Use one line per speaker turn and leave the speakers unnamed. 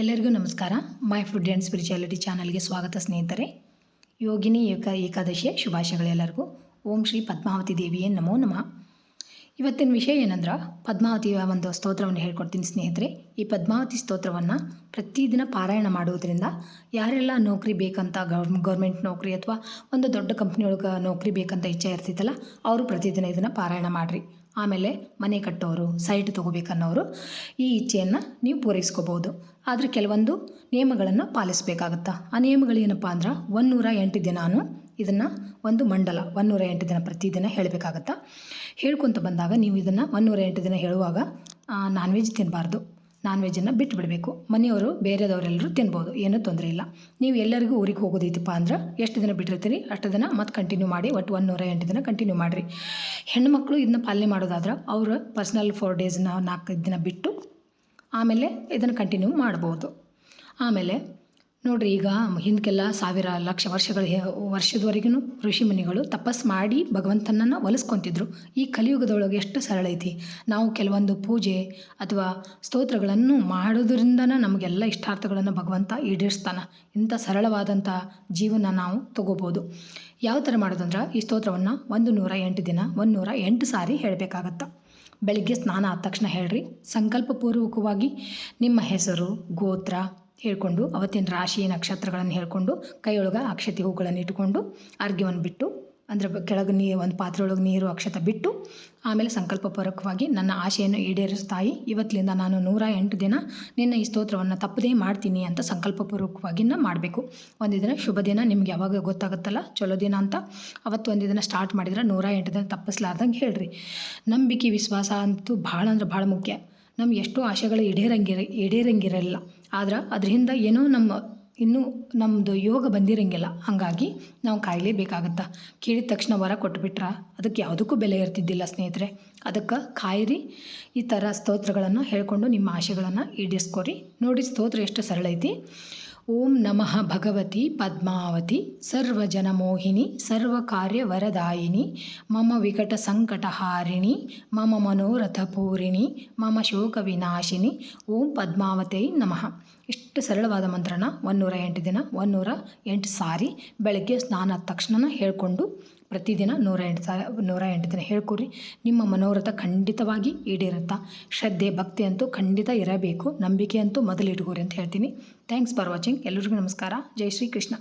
ಎಲ್ಲರಿಗೂ ನಮಸ್ಕಾರ. My food and spirituality ಚಾನಲ್ಗೆ ಸ್ವಾಗತ ಸ್ನೇಹಿತರೆ. ಯೋಗಿನಿ ಏಕ ಏಕಾದಶಿಯ ಶುಭಾಶಯಗಳೆಲ್ಲರಿಗೂ ಓಂ ಶ್ರೀ ಪದ್ಮಾವತಿ ದೇವಿಯೇ ನಮೋ ನಮಃ. ಇವತ್ತಿನ ವಿಷಯ ಏನಂದ್ರೆ ಪದ್ಮಾವತಿಯ ಒಂದು ಸ್ತೋತ್ರವನ್ನು ಹೇಳ್ಕೊಡ್ತೀನಿ ಸ್ನೇಹಿತರೆ. ಈ ಪದ್ಮಾವತಿ ಸ್ತೋತ್ರವನ್ನು ಪ್ರತಿದಿನ ಪಾರಾಯಣ ಮಾಡುವುದರಿಂದ ಯಾರೆಲ್ಲ ನೌಕರಿ ಬೇಕಂತ ಗೌರ್ ಗೌರ್ಮೆಂಟ್ ನೌಕರಿ ಅಥವಾ ಒಂದು ದೊಡ್ಡ ಕಂಪ್ನಿಯೊಳಗೆ ನೌಕರಿ ಬೇಕಂತ ಇಚ್ಛೆ ಇರ್ತಿತ್ತಲ್ಲ, ಅವರು ಪ್ರತಿದಿನ ಇದನ್ನು ಪಾರಾಯಣ ಮಾಡಿರಿ. ಆಮೇಲೆ ಮನೆ ಕಟ್ಟೋರು ಸೈಟ್ ತೊಗೋಬೇಕನ್ನೋರು ಈ ಇಚ್ಛೆಯನ್ನು ನೀವು ಪೂರೈಸ್ಕೋಬೋದು. ಆದರೆ ಕೆಲವೊಂದು ನಿಯಮಗಳನ್ನು ಪಾಲಿಸಬೇಕಾಗತ್ತಾ? ಆ ನಿಯಮಗಳು ಏನಪ್ಪ ಅಂದ್ರೆ ಒಂದೂರ ಎಂಟು ದಿನಾನು ಇದನ್ನು ಒಂದು ಮಂಡಲ, ಒಂದೂರ ಎಂಟು ದಿನ ಪ್ರತಿದಿನ ಹೇಳಬೇಕಾಗತ್ತಾ? ಹೇಳ್ಕೊತ ಬಂದಾಗ ನೀವು ಇದನ್ನು ಒಂದೂರ ಎಂಟು ದಿನ ಹೇಳುವಾಗ ನಾನ್ ವೆಜ್ ತಿನ್ನಬಾರ್ದು ನಾನ್ ವೆಜ್ಜನ್ನು ಬಿಟ್ಟು ಬಿಡಬೇಕು ಮನೆಯವರು ಬೇರೆದವರೆಲ್ಲರೂ ತಿನ್ಬೋದು, ಏನೂ ತೊಂದರೆ ಇಲ್ಲ. ನೀವು ಎಲ್ಲರಿಗೂ ಊರಿಗೆ ಹೋಗೋದೈತಪ್ಪ ಅಂದ್ರೆ ಎಷ್ಟು ದಿನ ಬಿಟ್ಟಿರ್ತೀರಿ? ಅಷ್ಟು ದಿನ ಮತ್ತೆ ಕಂಟಿನ್ಯೂ ಮಾಡಿ, ಒಟ್ಟು ಒಂದು ನೂರ ಎಂಟು ದಿನ ಕಂಟಿನ್ಯೂ ಮಾಡಿರಿ. ಹೆಣ್ಮಕ್ಳು ಇದನ್ನ ಪಾಲನೆ ಮಾಡೋದಾದ್ರೆ ಅವರು ಪರ್ಸ್ನಲ್ ಫೋರ್ ಡೇಸ್ನ ನಾಲ್ಕೈದು ದಿನ ಬಿಟ್ಟು ಆಮೇಲೆ ಇದನ್ನು ಕಂಟಿನ್ಯೂ ಮಾಡ್ಬೋದು. ಆಮೇಲೆ ನೋಡ್ರಿ, ಈಗ ಹಿಂದಕ್ಕೆಲ್ಲ ಸಾವಿರ ಲಕ್ಷ ವರ್ಷಗಳ ವರ್ಷದವರೆಗೂ ಋಷಿ ಮುನಿಗಳು ತಪಸ್ ಮಾಡಿ ಭಗವಂತನನ್ನು ಒಲಿಸ್ಕೊತಿದ್ರು. ಈ ಕಲಿಯುಗದೊಳಗೆ ಎಷ್ಟು ಸರಳ ಐತಿ. ನಾವು ಕೆಲವೊಂದು ಪೂಜೆ ಅಥವಾ ಸ್ತೋತ್ರಗಳನ್ನು ಮಾಡೋದ್ರಿಂದನೇ ನಮಗೆಲ್ಲ ಇಷ್ಟಾರ್ಥಗಳನ್ನು ಭಗವಂತ ಈಡೇರಿಸ್ತಾನೆ. ಇಂಥ ಸರಳವಾದಂಥ ಜೀವನ ನಾವು ತಗೋಬೋದು. ಯಾವ ಥರ ಮಾಡೋದಂದ್ರೆ, ಈ ಸ್ತೋತ್ರವನ್ನು ಒಂದು ನೂರ ಎಂಟು ದಿನ, ಒಂದು ನೂರ ಎಂಟು ಸಾರಿ ಹೇಳಬೇಕಾಗತ್ತೆ. ಬೆಳಿಗ್ಗೆ ಸ್ನಾನ ಆದ ತಕ್ಷಣ ಹೇಳ್ರಿ, ಸಂಕಲ್ಪಪೂರ್ವಕವಾಗಿ ನಿಮ್ಮ ಹೆಸರು, ಗೋತ್ರ ಹೇಳ್ಕೊಂಡು, ಅವತ್ತಿನ ರಾಶಿ ನಕ್ಷತ್ರಗಳನ್ನು ಹೇಳ್ಕೊಂಡು, ಕೈಯೊಳಗೆ ಅಕ್ಷತೆ ಹೂಗಳನ್ನು ಇಟ್ಕೊಂಡು ಅರ್ಘ್ಯವನ್ನು ಬಿಟ್ಟು, ಅಂದರೆ ಕೆಳಗೆ ನೀ, ಒಂದು ಪಾತ್ರೆಯೊಳಗೆ ನೀರು, ಅಕ್ಷತೆ ಬಿಟ್ಟು, ಆಮೇಲೆ ಸಂಕಲ್ಪಪೂರ್ವಕವಾಗಿ ನನ್ನ ಆಶೆಯನ್ನು ಈಡೇರಿಸ್ತಾಯಿ ಇವತ್ತಿನಿಂದ ನಾನು ನೂರ ಎಂಟು ದಿನ ನಿನ್ನ ಈ ಸ್ತೋತ್ರವನ್ನು ತಪ್ಪದೇ ಮಾಡ್ತೀನಿ ಅಂತ ಸಂಕಲ್ಪಪೂರ್ವಕವಾಗಿನ ಮಾಡಬೇಕು. ಒಂದು ದಿನ ಶುಭ ದಿನ ನಿಮ್ಗೆ ಯಾವಾಗ ಗೊತ್ತಾಗುತ್ತಲ್ಲ, ಚಲೋ ದಿನ ಅಂತ ಅವತ್ತು ಒಂದು ದಿನ ಸ್ಟಾರ್ಟ್ ಮಾಡಿದ್ರೆ ನೂರ ಎಂಟು ದಿನ ತಪ್ಪಿಸ್ಲಾರ್ದಂಗೆ ಹೇಳ್ರಿ. ನಂಬಿಕೆ, ವಿಶ್ವಾಸ ಅಂತೂ ಭಾಳ ಅಂದ್ರೆ ಭಾಳ ಮುಖ್ಯ. ನಮ್ಗೆ ಎಷ್ಟೋ ಆಶೆಗಳು ಈಡೇರಂಗಿರ ಈಡೇರಂಗಿರಲ್ಲ ಆದ್ರೆ ಅದರಿಂದ ಏನೋ ನಮ್ಮ, ಇನ್ನೂ ನಮ್ಮದು ಯೋಗ ಬಂದಿರಂಗಿಲ್ಲ. ಹಾಗಾಗಿ ನಾವು ಕಾಯಲೇಬೇಕಾಗತ್ತೆ? ಕೇಳಿದ ತಕ್ಷಣ ವರ ಕೊಟ್ಬಿಟ್ರೆ? ಅದಕ್ಕೆ ಯಾವುದಕ್ಕೂ ಬೆಲೆ ಇರ್ತಿದ್ದಿಲ್ಲ ಸ್ನೇಹಿತರೆ. ಅದಕ್ಕೆ ಕಾಯಿರಿ, ಈ ಥರ ಸ್ತೋತ್ರಗಳನ್ನು ಹೇಳ್ಕೊಂಡು ನಿಮ್ಮ ಆಶೆಗಳನ್ನು ಈಡೇರಿಸ್ಕೊರಿ. ನೋಡಿ ಸ್ತೋತ್ರ ಎಷ್ಟು ಸರಳ ಐತಿ ಓಂ ನಮಃ ಭಗವತಿ ಪದ್ಮಾವತಿ ಸರ್ವಜನಮೋಹಿನಿ ಸರ್ವಕಾರ್ಯವರದಾಯಿನಿ ಮಮ ವಿಕಟ ಸಂಕಟಹಾರಿಣಿ ಮಮ ಮನೋರಥ ಪೂರಿಣಿ ಮಮ ಶೋಕ ವಿನಾಶಿನಿ ಓಂ ಪದ್ಮಾವತೈ ನಮಃ. ಇಷ್ಟು ಸರಳವಾದ ಮಂತ್ರನ ಒಂದೂರ ಎಂಟು ದಿನ ಒನ್ನೂರ ಎಂಟು ಸಾರಿ ಬೆಳಗ್ಗೆ ಸ್ನಾನ ತಕ್ಷಣ ಹೇಳ್ಕೊಂಡು ಪ್ರತಿದಿನ ನೂರ ಎಂಟು ಸಾ ನೂರ ಎಂಟು ದಿನ ಹೇಳ್ಕೊರಿ ನಿಮ್ಮ ಮನೋರಥ ಖಂಡಿತವಾಗಿ ಈಡೇರುತ್ತಾ. ಶ್ರದ್ಧೆ, ಭಕ್ತಿ ಅಂತೂ ಖಂಡಿತ ಇರಬೇಕು. ನಂಬಿಕೆ ಅಂತೂ ಮೊದಲು ಇಟ್ಕೋರಿ ಅಂತ ಹೇಳ್ತೀನಿ. ಥ್ಯಾಂಕ್ಸ್ ಫಾರ್ ವಾಚಿಂಗ್ ಎಲ್ಲರಿಗೂ ನಮಸ್ಕಾರ. ಜೈ ಶ್ರೀ ಕೃಷ್ಣ